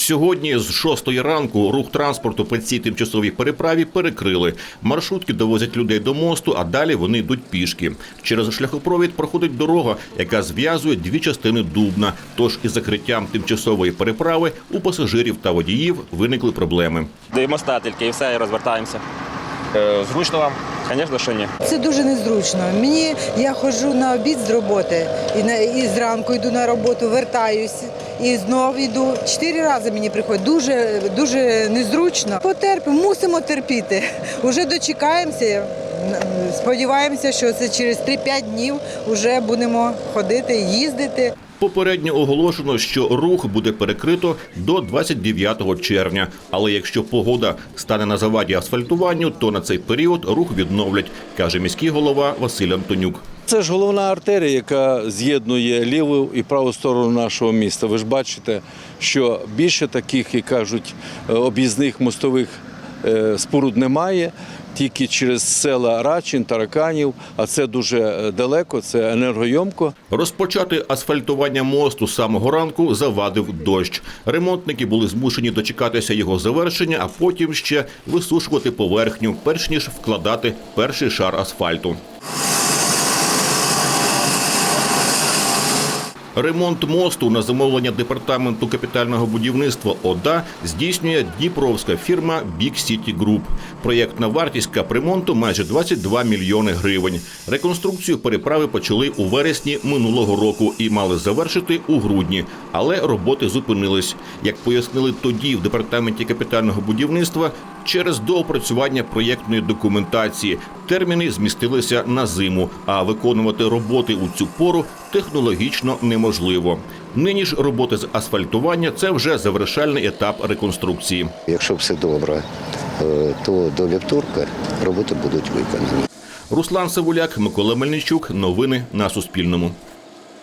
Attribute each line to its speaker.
Speaker 1: Сьогодні з 6 ранку рух транспорту по цій тимчасовій переправі перекрили. Маршрутки довозять людей до мосту, а далі вони йдуть пішки. Через шляхопровід проходить дорога, яка зв'язує дві частини Дубна. Тож із закриттям тимчасової переправи у пасажирів та водіїв виникли проблеми.
Speaker 2: До моста тільки і все, і розвертаємося.
Speaker 3: Е, Зручно вам?
Speaker 2: Звісно, що ні.
Speaker 4: Це дуже незручно. Мені я ходжу на обід з роботи і на і зранку йду на роботу, вертаюсь і знову йду. Чотири рази мені приходить. Дуже дуже незручно. Потерпимо, мусимо терпіти. Уже дочекаємося. Сподіваємося, що це через 3-5 днів вже будемо ходити, їздити.
Speaker 1: Попередньо оголошено, що рух буде перекрито до 29 червня. Але якщо погода стане на заваді асфальтуванню, то на цей період рух відновлять, каже міський голова Василь Антонюк.
Speaker 5: Це ж головна артерія, яка з'єднує ліву і праву сторону нашого міста. Ви ж бачите, що більше таких, як кажуть, е, об'їзних мостових споруд немає. Тільки через села Рачин, Тараканів, а це дуже е, далеко, це енергойомко.
Speaker 1: Розпочати асфальтування мосту самого ранку завадив дощ. Ремонтники були змушені дочекатися його завершення, а потім ще висушувати поверхню, перш ніж вкладати перший шар асфальту. Ремонт мосту на замовлення департаменту капітального будівництва ОДА здійснює дніпровська фірма Big City Group. Проєктна вартість капремонту майже 22 мільйони гривень. Реконструкцію переправи почали у вересні минулого року і мали завершити у грудні, але роботи зупинились. Як пояснили тоді в департаменті капітального будівництва, через доопрацювання проєктної документації терміни змістилися на зиму, а виконувати роботи у цю пору технологічно неможливо. Нині ж роботи з асфальтування це вже завершальний етап реконструкції.
Speaker 6: Якщо все добре, е, то до вівторка роботи будуть виконані.
Speaker 1: Руслан Савуляк, Микола Мельничук. Новини на Суспільному.